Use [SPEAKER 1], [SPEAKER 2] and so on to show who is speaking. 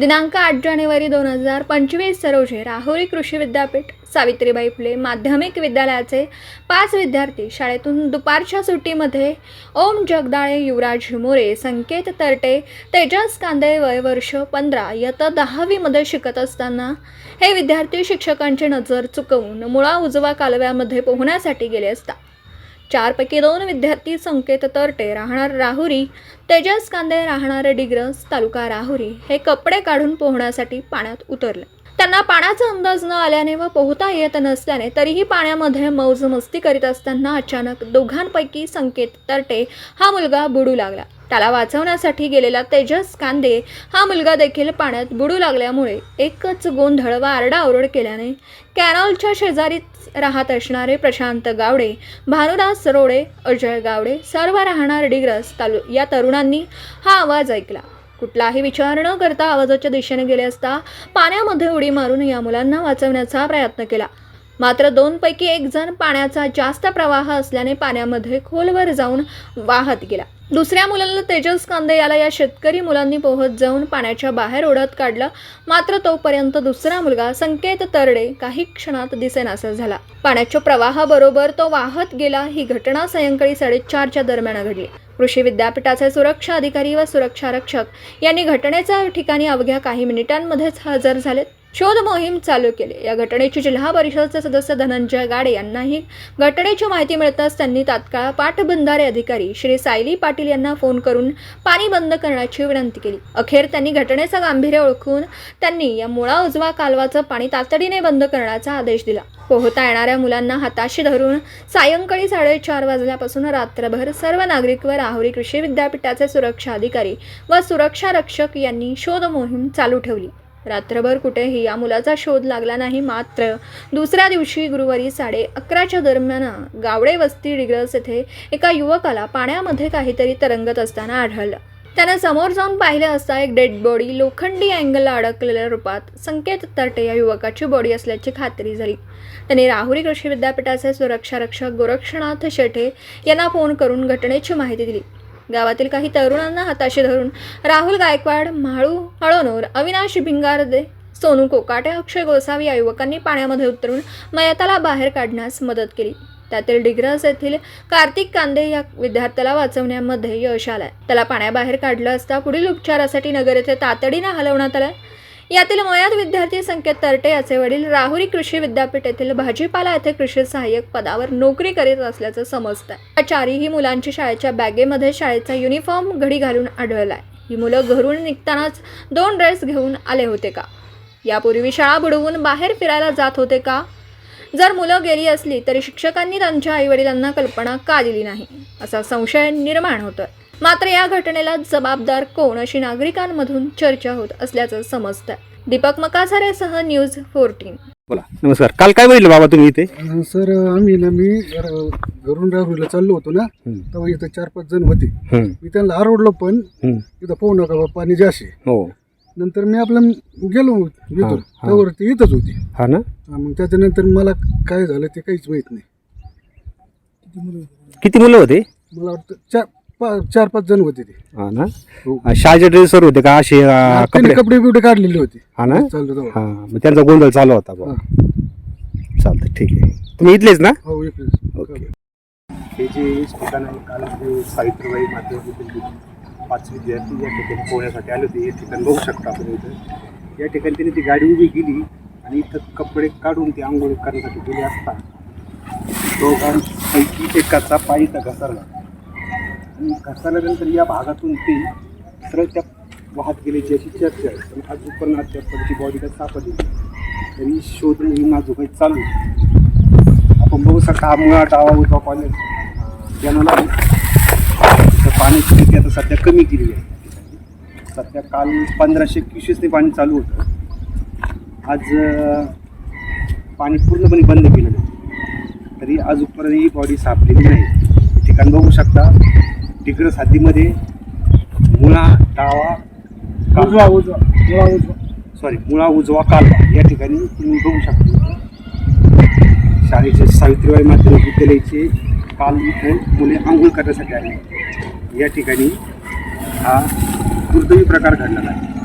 [SPEAKER 1] दिनांक आठ जानेवारी दोन हजार पंचवीस रोजी राहुरी कृषी विद्यापीठ सावित्रीबाई फुले माध्यमिक विद्यालयाचे पाच विद्यार्थी शाळेतून दुपारच्या सुट्टीमध्ये ओम जगदाळे युवराज मोरे संकेत तरटे तेजस कांदे वय वर्ष पंधरा इयत्ता दहावीमध्ये शिकत असताना हे विद्यार्थी शिक्षकांची नजर चुकवून मुळा उजवा कालव्यामध्ये पोहण्यासाठी गेले असता. चारपैकी दोन विद्यार्थी संकेत तरटे राहणार राहुरी तेजस कांदे राहणारे डिग्रस तालुका राहुरी. हे कपडे काढून पोहण्यासाठी पाण्यात उतरले. त्यांना पाण्याचा अंदाज न आल्याने व पोहता येत नसल्याने तरीही पाण्यामध्ये मौज मस्ती करीत असताना अचानक दोघांपैकी संकेत तरटे हा मुलगा बुडू लागला. त्याला वाचवण्यासाठी गेलेला तेजस कांदे हा मुलगा देखील पाण्यात बुडू लागल्यामुळे एकच गोंधळ व आरडाओरड केल्याने कॅनॉलच्या शेजारीच राहत असणारे प्रशांत गावडे भानुदास रोडे अजय गावडे सर्व राहणार डिग्रस तालु या तरुणांनी हा आवाज ऐकला. कुठलाही विचार न करता आवाजाच्या दिशेने गेले असता पाण्यामध्ये उडी मारून या मुलांना वाचवण्याचा प्रयत्न केला. मात्र दोनपैकी एक जण पाण्याचा जास्त प्रवाह असल्याने पाण्यामध्ये खोलवर जाऊन वाहत गेला. दुसऱ्या मुलाला तेजस कांदे याला या शेतकरी मुलांनी पोहत जाऊन पाण्याच्या बाहेर ओढत काढलं. मात्र तोपर्यंत दुसरा मुलगा संकेत तरडे काही क्षणात दिसेनासा झाला. पाण्याच्या प्रवाहाबरोबर तो वाहत गेला. ही घटना सायंकाळी साडेचारच्या दरम्यान घडली. कृषी विद्यापीठाचे सुरक्षा अधिकारी व सुरक्षा रक्षक यांनी घटनेच्या ठिकाणी अवघ्या काही मिनिटांमध्येच हजर झालेत. शोध मोहीम चालू केली. या घटनेची जिल्हा परिषदचे सदस्य धनंजय गाडे यांनाही घटनेची माहिती मिळताच त्यांनी तात्काळ पाटबंधारे अधिकारी श्री सायली पाटील यांना फोन करून पाणी बंद करण्याची विनंती केली. अखेर त्यांनी घटनेचं गांभीर्य ओळखून त्यांनी या मुळा उजवा कालवाचं पाणी तातडीने बंद करण्याचा आदेश दिला. पोहता येणाऱ्या मुलांना हाताशी धरून सायंकाळी साडेचार वाजल्यापासून रात्रभर सर्व नागरिक व राहुरी कृषी विद्यापीठाचे सुरक्षा अधिकारी व सुरक्षा रक्षक यांनी शोध मोहीम चालू ठेवली. रात्रभर कुठेही या मुलाचा शोध लागला नाही मात्र दुसऱ्या दिवशी गुरुवारी साडे अकराच्या दरम्यान गावडे वस्ती डिग्रस येथे एका युवकाला पाण्यामध्ये काहीतरी तरंगत असताना आढळलं. त्यानं समोर जाऊन पाहिलं असता एक डेड बॉडी लोखंडी अँगलला अडकलेल्या रूपात. संकेत तरटे या युवकाची बॉडी असल्याची खात्री झाली. त्यांनी राहुरी कृषी विद्यापीठाचे सुरक्षा रक्षक गोरक्षनाथ शेटे यांना फोन करून घटनेची माहिती दिली. गावातील काही तरुणांना हाताशी धरून राहुल गायकवाड म्हाळू हळोनोर अविनाश भिंगारदे सोनू कोकाटे अक्षय गोसावी या युवकांनी पाण्यामध्ये उतरून मयताला बाहेर काढण्यास मदत केली. त्यातील डिग्रस येथील कार्तिक कांदे या विद्यार्थ्याला वाचवण्यामध्ये यश आलंय. त्याला पाण्याबाहेर काढलं असता पुढील उपचारासाठी नगर येथे तातडीनं हलवण्यात आलं यातील मयात विद्यार्थी संकेत तरटे याचे वडील राहुरी कृषी विद्यापीठ येथील भाजीपाला येथे कृषी सहाय्यक पदावर नोकरी करीत असल्याचं समजतंय. या चारीही मुलांची शाळेच्या बॅगेमध्ये शाळेचा युनिफॉर्म घडी घालून आढळलाय. ही मुलं घरून निघतानाच दोन ड्रेस घेऊन आले होते का? यापूर्वी शाळा बुडवून बाहेर फिरायला जात होते का? जर मुलं गेली असली तरी शिक्षकांनी त्यांच्या आईवडिलांना कल्पना का दिली नाही? असा संशय निर्माण होतोय. मात्र या घटनेला जबाबदार कोण अशी नागरिकांमधून चर्चा होत असल्याचं समजतंय. दीपक मकाझारेसह न्यूज फोर्टीन.
[SPEAKER 2] बोला नमस्कार. काल काय बघितलं बाबा तुम्ही इथे?
[SPEAKER 3] अं, सर आम्ही ना मी घरून राहुरीला चाललो होतो ना. तेव्हा इथं चार पाच जण होते.
[SPEAKER 2] हम्म,
[SPEAKER 3] मी त्यांना आरवडलो पण
[SPEAKER 2] हम्म.
[SPEAKER 3] इथं पोहू नका बा पाणी जास्त.
[SPEAKER 2] हो.
[SPEAKER 3] नंतर मी आपलं गेलो इथून.
[SPEAKER 2] हा.
[SPEAKER 3] त्यावर ते इथंच होती.
[SPEAKER 2] हा ना?
[SPEAKER 3] हा, मग त्याच्यानंतर मला काय झालं ते काहीच माहीत नाही.
[SPEAKER 2] किती मुलं होते?
[SPEAKER 3] मला वाटतं चार पा- चार पाच जण होते ते.
[SPEAKER 2] हा ना. अं, शाळेचे ड्रेसवर होते का? असे अं,
[SPEAKER 3] त्यांनी
[SPEAKER 2] कपडे?
[SPEAKER 3] कपडे बिपडे काढलेले होते.
[SPEAKER 2] हा ना?
[SPEAKER 3] चाललो.
[SPEAKER 2] हा मग त्यांचा गोंधळ चालू होता.
[SPEAKER 3] हा.
[SPEAKER 2] चालतं ठीक आहे. तुम्ही इथलेच ना?
[SPEAKER 3] हो.
[SPEAKER 2] ओके.
[SPEAKER 4] हे जे ठिकाण आहे काल जे सावित्रीबाई पाच विद्यार्थी या ठिकाणी पोहण्यासाठी आले होते. हे ठिकाण बघू शकता आपण इथं. या ठिकाणी त्यांनी ती गाडी उभी गेली आणि इथं कपडे काढून ती आंघोळ करण्यासाठी गेले असता. दोघांपैकी एकाचा पाय इथं घसरला. आणि घसरल्यानंतर या भागातून ते सरळ त्या वाहत गेल्याची अशी चर्चा आहे. पण अजूनपर्यंत अद्यापर्यंत बॉडी काय सापडली नाही. तरी शोध मोहीम अजून काही चालू आपण बघू सकाळ मुळा डावा उजवा कॉलेज जनाला पाण्याची स्थिती आता सध्या कमी केली आहे. सध्या काल पंधराशे क्युसेसने पाणी चालू होतं. आज पाणी पूर्णपणे बंद केलेलं आहे. तरी अजूनपर्यंत ही बॉडी सापलेली नाही. ठिकाण बघू शकता तिकडं साधीमध्ये मुळा डावा उजवा उजवा. मुळा उजवा. सॉरी मुळा उजवा कालवा. या ठिकाणी तुम्ही बघू शकता. शाळेचे सावित्रीबाई माध्यमिक विद्यालयाचे काल इथे मुले आंघोळ करण्यासाठी आले. या ठिकाणी हा दुर्दैवी प्रकार घडलेला आहे.